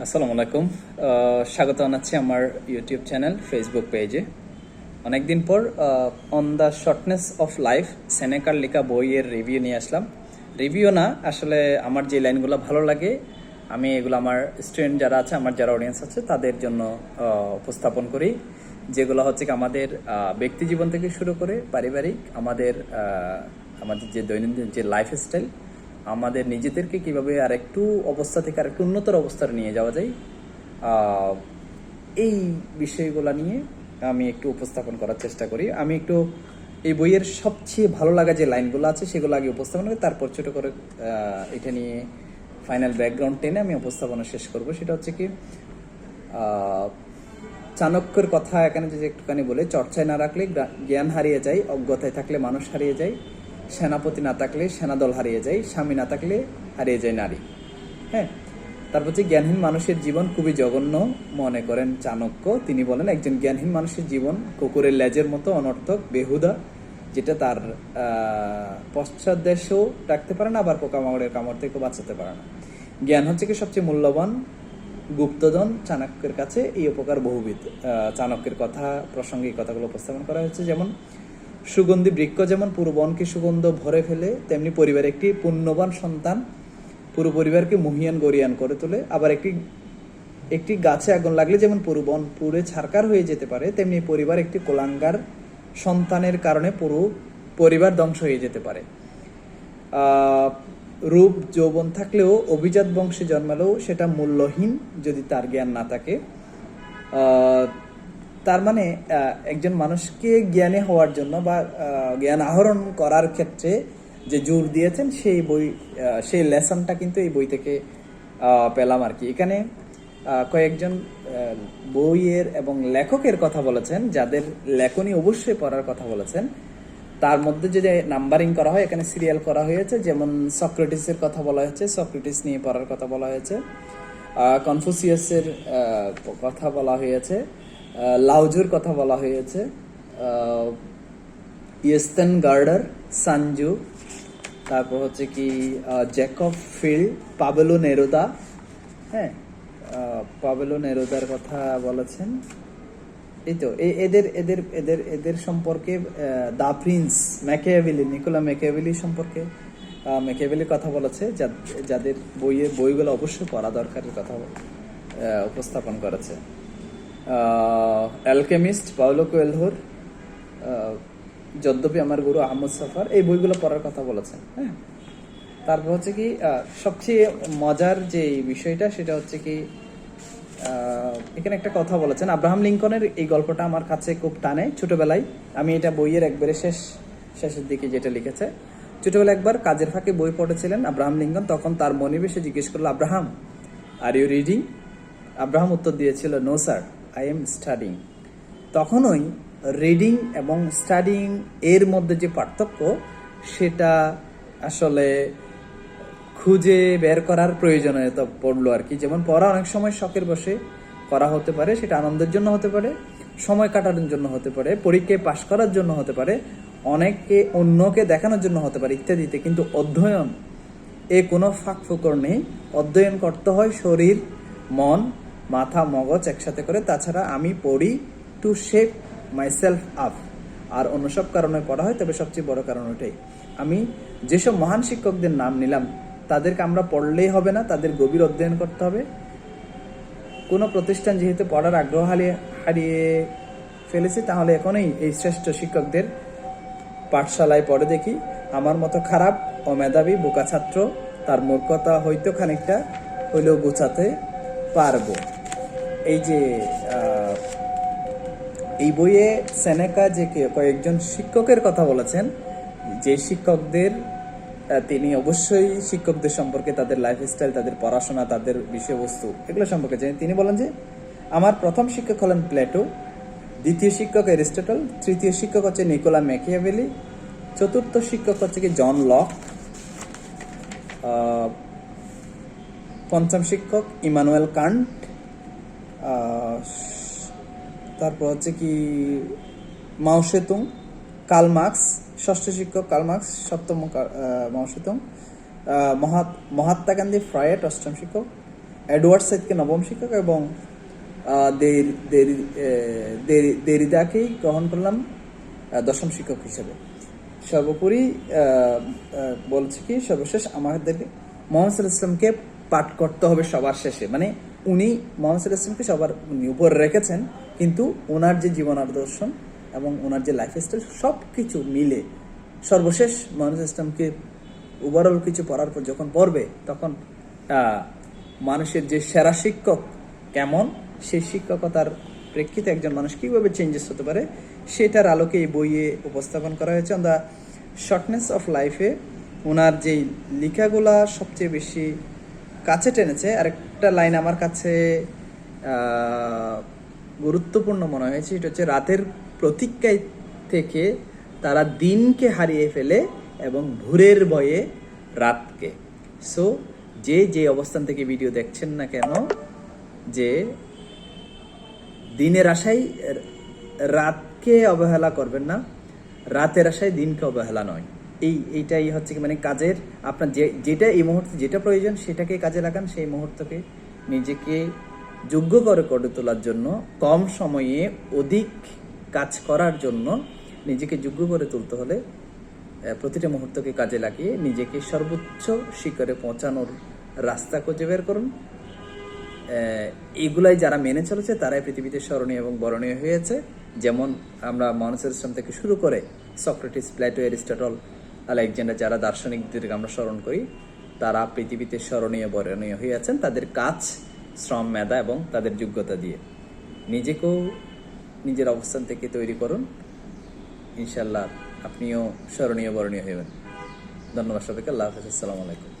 আসসালামু আলাইকুম। স্বাগত জানাচ্ছি আমার ইউটিউব চ্যানেল ফেসবুক পেজে অনেকদিন পর on the shortness of life সেনেকার লেখা বইয়ের রিভিউ নিয়ে আসলাম। রিভিউ না, আসলে আমার যে লাইনগুলো ভালো লাগে, আমি এগুলো আমার স্টুডেন্ট যারা আছে, আমার যারা অডিয়েন্স আছে, তাদের জন্য উপস্থাপন করি। যেগুলো হচ্ছে কি আমাদের ব্যক্তি জীবন থেকে শুরু করে পারিবারিক, আমাদের আমাদের যে দৈনন্দিন যে লাইফ স্টাইল আমাদের নিজেদেরকে কীভাবে আর একটু অবস্থা থেকে আর একটু উন্নতর অবস্থায় নিয়ে যাওয়া যায় এই বিষয়গুলো নিয়ে আমি একটু উপস্থাপন করার চেষ্টা করি। আমি একটু এই বইয়ের সবচেয়ে ভালো লাগা যে লাইনগুলো আছে সেগুলো আগে উপস্থাপন করি, তারপর ছোট করে এটা নিয়ে ফাইনাল ব্যাকগ্রাউন্ড টেনে আমি উপস্থাপনা শেষ করব। সেটা হচ্ছে কি চাণক্যের কথা এখানে যদি একটুখানি বলে, চর্চায় না রাখলে জ্ঞান হারিয়ে যায়, অজ্ঞতায় থাকলে মানুষ হারিয়ে যায়। সেনাপতি না থাকলে সেনাদল হারিয়ে যায় স্বামী না থাকলে হারিয়ে যায় নারী। হ্যাঁ? তারপর হচ্ছে জ্ঞানহীন মানুষের জীবন খুবই জঘন্য মনে করেন চাণক্য। তিনি বলেন একজন জ্ঞানহীন মানুষের জীবন কুকুরের লেজের মতো অনর্থক বেহুদা যেটা তার আহ, পশ্চাৎদেশেও রাখতে পারে না আবার পোকামাকড়ের কামড় থেকেও বাঁচাতে পারে না। জ্ঞান হচ্ছে কি সবচেয়ে মূল্যবান গুপ্তধন চাণক্যের কাছে। এই উপকার বহুবিধ চাণক্যের কথা প্রসঙ্গে এই কথাগুলো উপস্থাপন করা হয়েছে। যেমন সুগন্ধি বৃক্ষ যেমন পুরো বনকে সুগন্ধ ভরে ফেলে, তেমনি পরিবার একটি পুণ্যবান সন্তান পুরো পরিবারকে মহিয়ান গরিয়ান করে তোলে। আবার একটি একটি গাছে আগুন লাগলে যেমন পুরো বন পুড়ে ছারকার হয়ে যেতে পারে, তেমনি পরিবার একটি কোলাঙ্গার সন্তানের কারণে পুরো পরিবার ধ্বংস হয়ে যেতে পারে। রূপ যৌবন থাকলেও অভিজাত বংশে জন্মালেও সেটা মূল্যহীন যদি তার জ্ঞান না থাকে। তার মানে একজন মানুষকে জ্ঞানী হওয়ার জন্য বা জ্ঞান আহরণ করার ক্ষেত্রে যে জোর দিয়েছেন, সেই বই সেই লেসনটা কিন্তু এই বই থেকে পেলাম আর কি। এখানে কয়েকজন বইয়ের এবং লেখকের কথা বলেছেন, যাদের লেখনী অবশ্যই পড়ার কথা বলেছেন। তার মধ্যে যদি নাম্বারিং করা হয়, এখানে সিরিয়াল করা হয়েছে, যেমন সক্রেটিসের কথা বলা হয়েছে, সক্রেটিস নিয়ে পড়ার কথা বলা হয়েছে। কনফুসিয়াসের কথা বলা হয়েছে। লাউজুর কথা বলা হয়েছে। ইয়েস্তেন গার্ডার, সানজু, তারপর হচ্ছে কি জ্যাকব ফিল্ড, পাবেলো নেরোদা হ্যাঁ পাবেলো নেরোদার কথা বলেছেন। এই তো এদের এদের এদের এদের সম্পর্কে the Prince Machiavelli, Niccolo Machiavelli সম্পর্কে ম্যাকিয়াভেলির কথা বলেছে যাদের বইয়ের বইগুলো অবশ্যই পড়া দরকারের কথা উপস্থাপন করেছে। অ্যালকেমিস্ট পাওলো কোয়েলহোর যদ্যপি আমার গুরু আহমদ সফার, এই বইগুলো পড়ার কথা বলেছেন হ্যাঁ? তারপর হচ্ছে কি সবচেয়ে মজার যে বিষয়টা, সেটা হচ্ছে কি এখানে একটা কথা বলেছেন, আব্রাহাম লিঙ্কনের এই গল্পটা আমার কাছে খুব টানে, ছোটবেলায়। আমি এটা বইয়ের একবারে শেষ, শেষের দিকে যেটা লিখেছে। ছোটবেলায় একবার কাজের ফাঁকে বই পড়েছিলেন আব্রাহাম লিঙ্কন, তখন তার মনিবেশে জিজ্ঞেস করল, Abraham are you reading Abraham উত্তর দিয়েছিল no sir I am studying তখনই রিডিং এবং স্টাডিং এর মধ্যে যে পার্থক্য, সেটা আসলে খুঁজে বের করার প্রয়োজনীয়তা পড়ল আর কি। যেমন পড়া অনেক সময় শখের বসে করা হতে পারে, সেটা আনন্দের জন্য হতে পারে, সময় কাটানোর জন্য হতে পারে, পরীক্ষায় পাশ করার জন্য হতে পারে, অনেককে অন্যকে দেখানোর জন্য হতে পারে ইত্যাদিতে। কিন্তু অধ্যয়ন, এ কোনো ফাঁক ফোকর নেই। অধ্যয়ন করতে হয় শরীর, মন মাথা, মগজ একসাথে করে। তাছাড়া আমি পড়ি to shape myself up আর অন্য সব কারণে পড়া হয়, তবে সবচেয়ে বড় কারণ ওটাই আমি যেসব মহান শিক্ষকদের নাম নিলাম, তাদেরকে আমরা পড়লেই হবে না, তাদের গভীর অধ্যয়ন করতে হবে। কোনো প্রতিষ্ঠান যেহেতু পড়ার আগ্রহ হারিয়ে হারিয়ে ফেলেছে, তাহলে এখনই এই শ্রেষ্ঠ শিক্ষকদের পাঠশালায় পড়ে দেখি। আমার মতো খারাপ ও মেধাবী বোকা ছাত্র তার মূর্খতা হয়তো খানিকটা হইলেও গুছাতে পারব। এই যে এই বইয়ে সেনেকা যে কয়েকজন শিক্ষকের কথা বলেছেন যে শিক্ষকদের তিনি অবশ্যই শিক্ষকদের সম্পর্কে তাদের লাইফস্টাইল তাদের পড়াশোনা তাদের বিষয়বস্তু এগুলো সম্পর্কে জানেন। তিনি বলেন যে আমার প্রথম শিক্ষক হলেন প্লেটো দ্বিতীয় শিক্ষক এরিস্টটল তৃতীয় শিক্ষক হচ্ছে নিকোলা ম্যাকিয়াভেলি চতুর্থ শিক্ষক হচ্ছে কি জন লক পঞ্চম শিক্ষক ইমানুয়েল আহ, তারপর হচ্ছে কি মাও সেতুং কার্ল মার্কস, ষষ্ঠ শিক্ষক কার্ল মার্কস, সপ্তম মহাত- মহাত্মা গান্ধী ফ্রায়েট অষ্টম শিক্ষক, এডওয়ার্ড সাইদকে নবম শিক্ষক এবং দেরিদাকেই গ্রহণ করলাম দশম শিক্ষক হিসেবে। সর্বোপরি বলছে কি, সর্বশেষ আমাদের মোহাম্মদ ইসলামকে পাঠ করতে হবে সবার শেষে। মানে উনি মোহাম্মদ ইসলামকে সবার উনি উপরে রেখেছেন, কিন্তু ওনার যে জীবন দর্শন এবং ওনার যে লাইফ স্টাইল সব কিছু মিলে সর্বশেষ মোহাম্মদ ইসলামকে ওভারঅল কিছু পড়ার পর যখন পড়বে, তখন মানুষের যে সেরা শিক্ষক কেমন সেই শিক্ষকতার প্রেক্ষিতে একজন মানুষ কীভাবে চেঞ্জেস হতে পারে, সেটার আলোকে এই বইয়ে উপস্থাপন করা হয়েছে। অন দ্য শর্টনেস অফ লাইফে ওনার যেই লেখাগুলা সবচেয়ে বেশি কাছে টেনেছে আরেকটা লাইন আমার কাছে গুরুত্বপূর্ণ মনে হয়েছে। এটা হচ্ছে, রাতের প্রতীক্ষায় থেকে তারা দিনকে হারিয়ে ফেলে এবং ভোরের ভয়ে রাতকে। সো যে যে অবস্থান থেকে ভিডিও দেখছেন না কেন, যে দিনের আশায় রাতকে অবহেলা করবেন না, রাতের আশায় দিনকে অবহেলা নয়। এই, এইটাই হচ্ছে কি মানে কাজের আপনার যে, যেটা এই মুহূর্তে যেটা প্রয়োজন সেটাকে কাজে লাগান, সেই মুহূর্তকে নিজেকে যোগ্য করে করে তোলার জন্য, কম সময়ে অধিক কাজ করার জন্য নিজেকে যোগ্য করে তুলতে হলে প্রতিটা মুহূর্তকে কাজে লাগিয়ে নিজেকে সর্বোচ্চ শিখরে পৌঁছানোর রাস্তা খুঁজে বের করুন। এগুলাই যারা মেনে চলেছে তারাই পৃথিবীতে স্মরণীয় এবং বরণীয় হয়েছে। যেমন আমরা মানুষের থেকে শুরু করে সক্রেটিস প্লেটো এরিস্টটল আলেকজান্ডার যারা দার্শনিকদেরকে আমরা স্মরণ করি, তারা পৃথিবীতে স্মরণীয়, বরণীয় হইয়াছেন তাদের কাজ শ্রম, মেধা এবং তাদের যোগ্যতা দিয়ে। নিজেকেও নিজের অবস্থান থেকে তৈরি করুন। ইনশাল্লাহ আপনিও স্মরণীয়, বরণীয় হইবেন ধন্যবাদ সবাইকে। আল্লাহ হাফিজ। আসসালামু আলাইকুম।